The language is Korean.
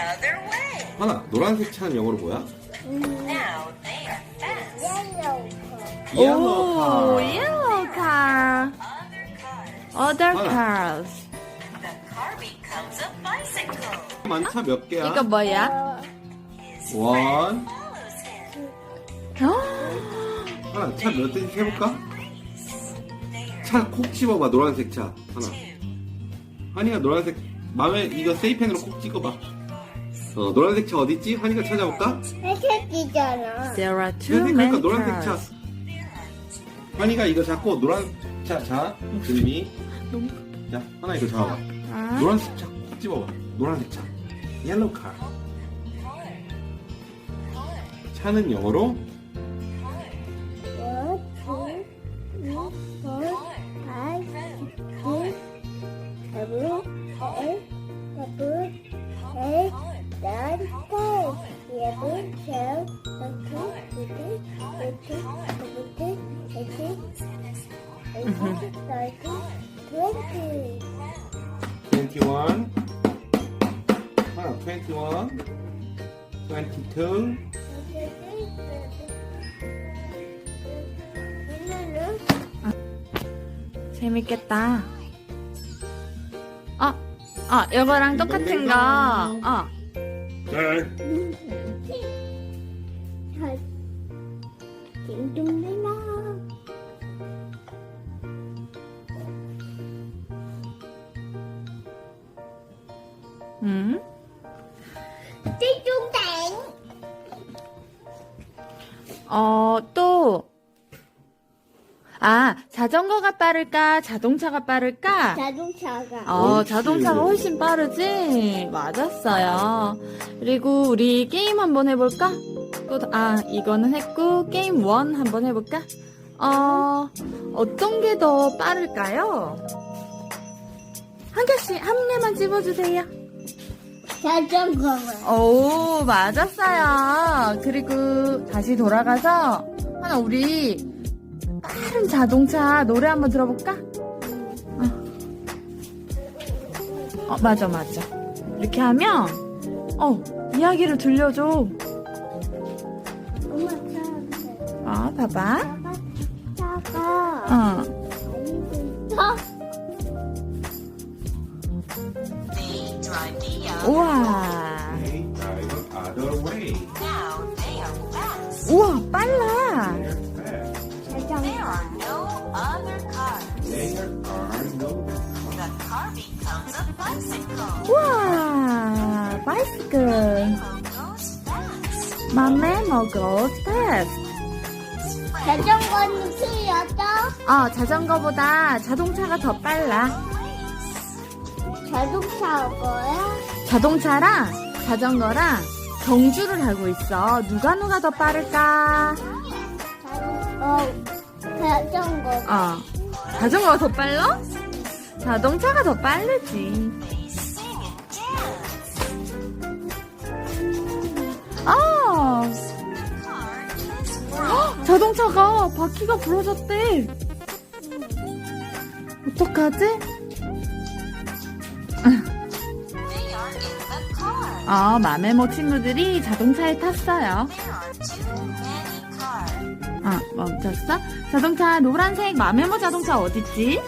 other way. 하나, 노란색 차는 영어로 뭐야? Now they are fast. yellow 오, car. yellow car. Other cars. Other 하나. cars. The car becomes a bicycle. 만차 몇 개야? 이거 뭐야? His 원. follows him. 어? 하나, 차 몇 대씩 해볼까? They are 차 콕 집어봐, 노란색 차. 하나. two. 한이가 노란색, 마음에 이거 세이펜으로 콕 찍어봐. 어, 노란색 차 어딨지? 한이가 찾아볼까? 회색이잖아. There are two 그러니까 men 노란색 차. cars. 한이가 이거 잡고 노란 차, 자. 너무 자, 하나 이거 잡아봐. 아, 노란색 차 콕 집어봐. 노란색 차. 옐로우 카. 차는 영어로 세븐, 에 텐, 일레븐, 트웰브, 서튼, 피프틴, 시크스틴, 세븐틴, 에이틴, 에이틴, 나인틴, 트웬티. 21. 하나, 21. 22. 재밌겠다. 어, 어, 이거랑 똑같은 거. 어, 어, 또. 아, 자전거가 빠를까? 자동차가 빠를까? 자동차가. 어. 자동차가 훨씬 빠르지? 맞았어요. 그리고 우리 게임 한번 해볼까? 또, 아, 이거는 했고, 게임 원 한번 해볼까? 어, 어떤 게 더 빠를까요? 한 개씩, 한 개만 집어주세요. 자전거가. 오, 맞았어요. 그리고 다시 돌아가서, 하나, 우리, 빠른 자동차 노래 한번 들어볼까? 어, 어, 맞아, 맞아. 이렇게 하면, 어, 이야기를 들려줘. 엄마 차가. 어, 봐봐. 차가. 어. 우와. 우와, 빨라. A bicycle. Fast. 맘에 먹어, 패스. 자전거는 틀렸어? 어, 자전거보다 자동차가 더 빨라. 자동차 뭐야? 자동차랑 자전거랑 경주를 하고 있어. 누가 누가 더 빠를까? 어, 자전거. 어. 자전거가 더 빨라? 자동차가 더 빠르지. 자동차가 바퀴가 부러졌대. 어떡하지? 어, 맘에모 친구들이 자동차에 탔어요. 어, 멈췄어? 자동차 노란색 맘에모 자동차 어딨지?